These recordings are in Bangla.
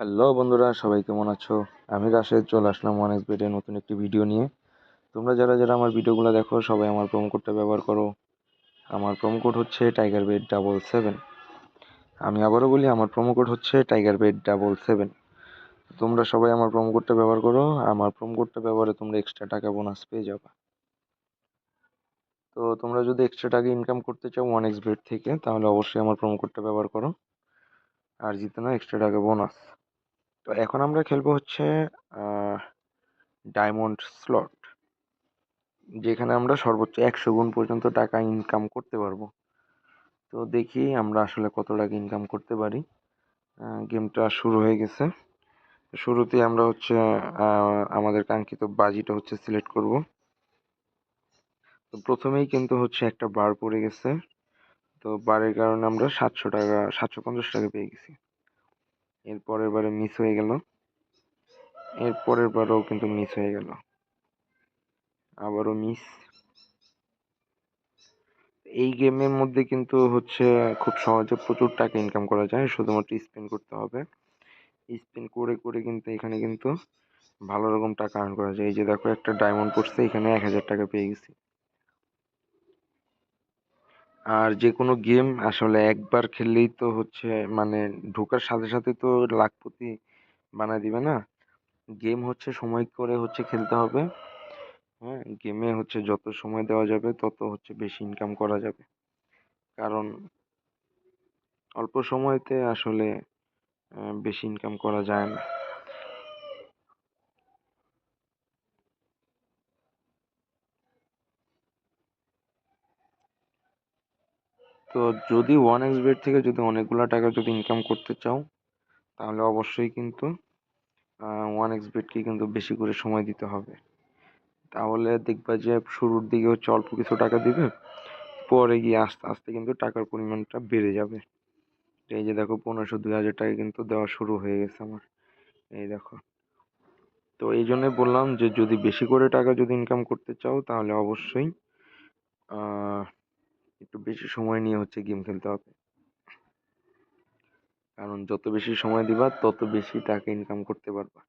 হ্যালো বন্ধুরা, সবাই কেমন আছো? আমি রাশেদ, চলে আসলাম এক্স বেডের নতুন একটি ভিডিও নিয়ে। তোমরা যারা যারা আমার ভিডিওগুলো দেখো, সবাই আমার প্রোমো কোডটা ব্যবহার করো। আমার প্রোমো কোড হচ্ছে টাইগার বেড ডাবল সেভেন আমি আবারও বলি, আমার প্রোমো কোড হচ্ছে টাইগার বেড ডাবল সেভেন তোমরা সবাই আমার প্রোমো কোডটা ব্যবহার করো, আমার প্রোমো কোডটা ব্যবহারে তোমরা এক্সট্রা টাকা বোনাস পেয়ে যাবে। তো তোমরা যদি এক্সট্রা টাকা ইনকাম করতে চাও ওয়ান এক্স বেড থেকে, তাহলে অবশ্যই আমার প্রোমো কোডটা ব্যবহার করো। আর জিতে না এক্সট্রা টাকা বোনাস তো এখন আমরা খেলব হচ্ছে ডায়মন্ড স্লট যেখানে আমরা সর্বোচ্চ একশো গুণ পর্যন্ত টাকা ইনকাম করতে পারব। তো দেখি আমরা আসলে কত টাকা ইনকাম করতে পারি। গেমটা শুরু হয়ে গেছে। শুরুতে আমরা হচ্ছে আমাদের কাঙ্ক্ষিত বাজিটা হচ্ছে সিলেক্ট করব। তো প্রথমেই কিন্তু হচ্ছে একটা বার পড়ে গেছে। তো বারের কারণে আমরা সাতশো টাকা, সাতশো পঞ্চাশ টাকা পেয়ে গেছি। এর পরের বারে মিস হয়ে গেল। এর পরের বারেও কিন্তু মিস হয়ে গেল। আবারও মিস এই গেমের মধ্যে কিন্তু হচ্ছে খুব সহজে প্রচুর টাকা ইনকাম করা যায়, শুধুমাত্র স্পিন করতে হবে। স্পিন করে করে কিন্তু এখানে কিন্তু ভালো রকম টাকা আর্ন করা যায়। এই যে দেখো একটা ডায়মন্ড পড়ছে, এখানে এক হাজার টাকা পেয়ে গেছি। আর যে কোনো গেম আসলে একবার খেললেই তো হচ্ছে মানে ঢোকার সাথে সাথে তো লাখপতি বানায় দিবে না? গেম হচ্ছে সময় করে হচ্ছে খেলতে হবে। হ্যাঁ গেমে হচ্ছে যত সময় দেওয়া যাবে তত হচ্ছে বেশি ইনকাম করা যাবে। কারণ অল্প সময়তে আসলে বেশি ইনকাম করা যায় না। তো যদি ওয়ান এক্স বেড থেকে যদি অনেকগুলো টাকা যদি ইনকাম করতে চাও, তাহলে অবশ্যই কিন্তু ওয়ান এক্স বেডকে কিন্তু বেশি করে সময় দিতে হবে। তাহলে দেখবা যে শুরুর দিকে হচ্ছে অল্প কিছু টাকা দিবে, পরে গিয়ে আস্তে আস্তে কিন্তু টাকার পরিমাণটা বেড়ে যাবে। এই যে দেখো পনেরোশো, দুই হাজার টাকা কিন্তু দেওয়া শুরু হয়ে গেছে আমার। এই দেখো। তো এই জন্যই বললাম যে যদি বেশি করে টাকা যদি ইনকাম করতে চাও, তাহলে অবশ্যই একটু বেশি সময় নিয়ে হচ্ছে গেম খেলতে হবে। কারণ যত বেশি সময় দিবা, তত বেশি টাকা ইনকাম করতে পারবা।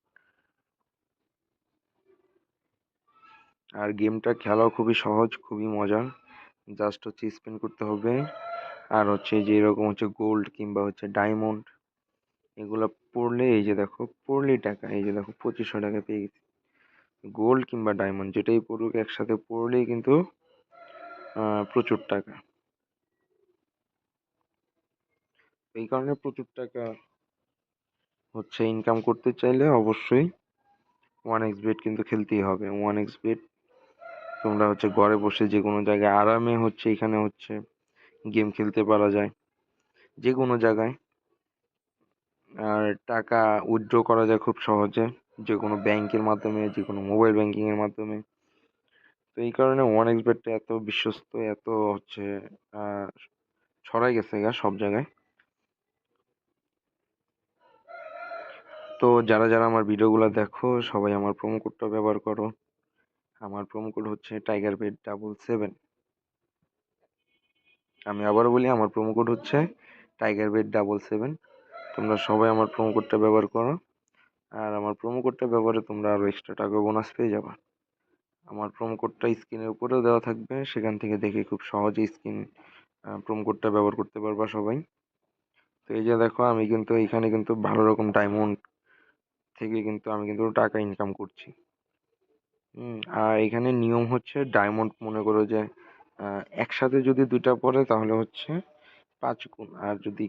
আর গেমটা খেলাও খুবই সহজ, খুবই মজার। জাস্ট হচ্ছে স্পিন করতে হবে। আর হচ্ছে যে এরকম হচ্ছে গোল্ড কিংবা হচ্ছে ডায়মন্ড এগুলো পড়লে এই যে দেখো, পড়লেই টাকা। এই যে দেখো, পঁচিশশো টাকা পেয়ে গেছি। গোল্ড কিংবা ডায়মন্ড যেটাই পড়ুক, একসাথে পড়লেই কিন্তু প্রচুর টাকা। এই কারণে প্রচুর টাকা হচ্ছে ইনকাম করতে চাইলে অবশ্যই ওয়ান এক্স বেট কিন্তু খেলতেই হবে। ওয়ান এক্স বেট তোমরা হচ্ছে ঘরে বসে যে কোনো জায়গায় আরামে হচ্ছে এখানে হচ্ছে গেম খেলতে পারা যায়। যে কোনো জায়গায়। আর টাকা উইথড্র করা যায় খুব সহজে। যে কোনো ব্যাংকের মাধ্যমে যে কোনো মোবাইল ব্যাংকিংয়ের মাধ্যমে। তো এই কারণে ওয়ান এক্স বেটটা এত বিশ্বস্ত, এত হচ্ছে ছড়াই গেছে গা সব জায়গায়। তো যারা যারা আমার ভিডিওগুলো দেখো, সবাই আমার প্রোমো কোডটা ব্যবহার করো। আমার প্রোমো কোড হচ্ছে টাইগার বেড ডাবল সেভেন আমি আবারও বলি, আমার প্রোমো কোড হচ্ছে টাইগার বেড ডাবল সেভেন তোমরা সবাই আমার প্রোমো কোডটা ব্যবহার করো। আর আমার প্রোমো কোডটা ব্যবহারে তোমরা আরও এক্সট্রা টাকা বোনাস পেয়ে যাবে। আমার প্রোমো কোডটা স্ক্রিনের উপরেও দেওয়া থাকবে। সেখান থেকে দেখে খুব সহজে স্ক্রিন প্রোমো কোডটা ব্যবহার করতে পারবা সবাই। তো এই যে দেখো, আমি কিন্তু এখানে কিন্তু ভালো রকম ডায়মন্ড থেকে কিন্তু আমি কিন্তু টাকা ইনকাম করছি। আর এখানে নিয়ম হচ্ছে ডায়মন্ড মনে করো যে একসাথে যদি দুইটা পড়ে তাহলে হচ্ছে পাঁচ গুণ। আর যদি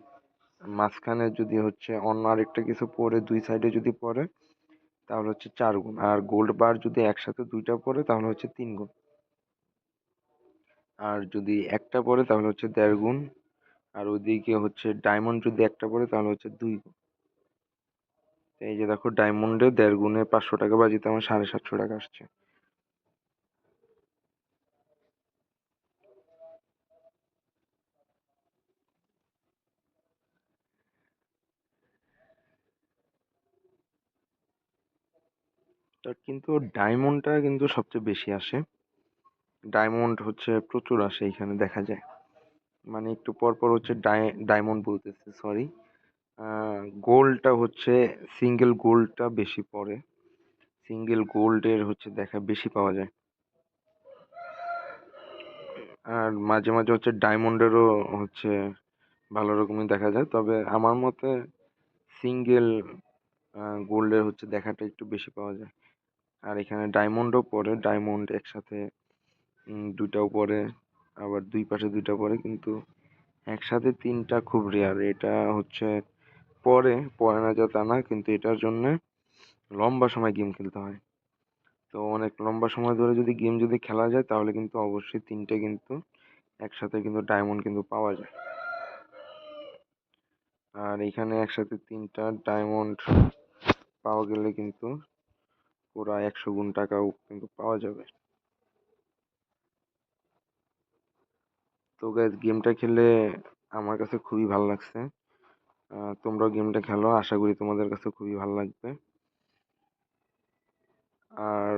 মাঝখানে যদি হচ্ছে অন্য আরেকটা কিছু পড়ে দুই সাইডে যদি পড়ে, তাহলে হচ্ছে চার গুণ। আর গোল্ড বার যদি একসাথে দুইটা পড়ে তাহলে হচ্ছে তিন গুণ। আর যদি একটা পড়ে তাহলে হচ্ছে দেড় গুণ। আর ওইদিকে হচ্ছে ডায়মন্ড যদি একটা পড়ে তাহলে হচ্ছে দুই গুণ। এই যে দেখো ডায়মন্ডে দেড় গুণে পাঁচশো টাকা বাজিতে আমার সাড়ে সাতশো টাকা আসছে। কিন্তু ডায়মন্ডটা কিন্তু সবচেয়ে বেশি আসে। ডায়মন্ড হচ্ছে প্রচুর আসে এখানে দেখা যায়। মানে একটু পর পর হচ্ছে ডায়মন্ড বলতেছে সরি গোল্ডটা হচ্ছে সিঙ্গেল গোল্ডটা বেশি পড়ে। সিঙ্গেল গোল্ডের হচ্ছে দেখা বেশি পাওয়া যায়। আর মাঝে মাঝে হচ্ছে ডায়মন্ডেরও হচ্ছে ভালো রকমই দেখা যায়। তবে আমার মতে সিঙ্গেল গোল্ডের হচ্ছে দেখাটা একটু বেশি পাওয়া যায়। আর এখানে ডায়মন্ডও পড়ে ডায়মন্ড একসাথে উম, দুইটাও পড়ে আবার দুই পাশে দুইটা পড়ে কিন্তু একসাথে তিনটা খুব রেয়ার এটা হচ্ছে পরে পড়ে না যা তা না, কিন্তু এটার জন্য লম্বা সময় গেম খেলতে হয়। তো অনেক লম্বা সময় ধরে যদি গেম যদি খেলা যায়, তাহলে কিন্তু অবশ্যই তিনটে কিন্তু একসাথে কিন্তু ডায়মন্ড কিন্তু পাওয়া যায়। আর এখানে একসাথে তিনটা ডায়মন্ড পাওয়া গেলে কিন্তু পুরা একশো গুণ টাকাও কিন্তু পাওয়া যাবে। তো গেমটা খেলে আমার কাছে খুবই ভালো লাগছে। তোমরাও গেমটা খেলো। আশা করি তোমাদের কাছে খুবই ভালো লাগবে। আর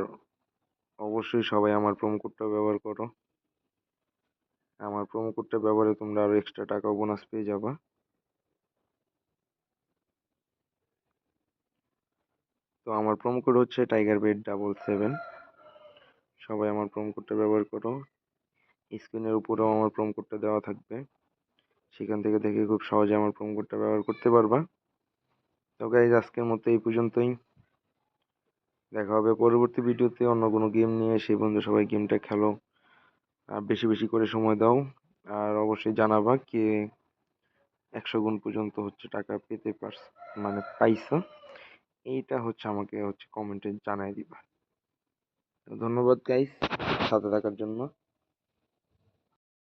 অবশ্যই সবাই আমার প্রোমো কোডটা ব্যবহার করো। আমার প্রোমো কোডটা ব্যবহারে তোমরা আরও এক্সট্রা টাকা বোনাস পেয়ে যাবা। তো আমার প্রোমো কোড হচ্ছে টাইগার বেড ডাবল সেভেন সবাই আমার প্রোমো কোডটা ব্যবহার করো। স্ক্রিনের উপরেও আমার প্রোমো কোডটা দেওয়া থাকবে। সেখান থেকে দেখে খুব সহজে আমার প্রোমো কোডটা ব্যবহার করতে পারবা। তো গাইজ আজকের মতো এই পর্যন্তই। দেখা হবে পরবর্তী ভিডিওতে অন্য কোনো গেম নিয়ে। সেই বন্ধু সবাই গেমটা খেলো। আর বেশি বেশি করে সময় দাও। আর অবশ্যই জানাবা কে একশো গুণ পর্যন্ত হচ্ছে টাকা পেতে পারছ মানে পাইছো। এইটা হচ্ছে আমাকে হচ্ছে কমেন্টে জানাই দিবা। ধন্যবাদ গাইস সাথে থাকার জন্য।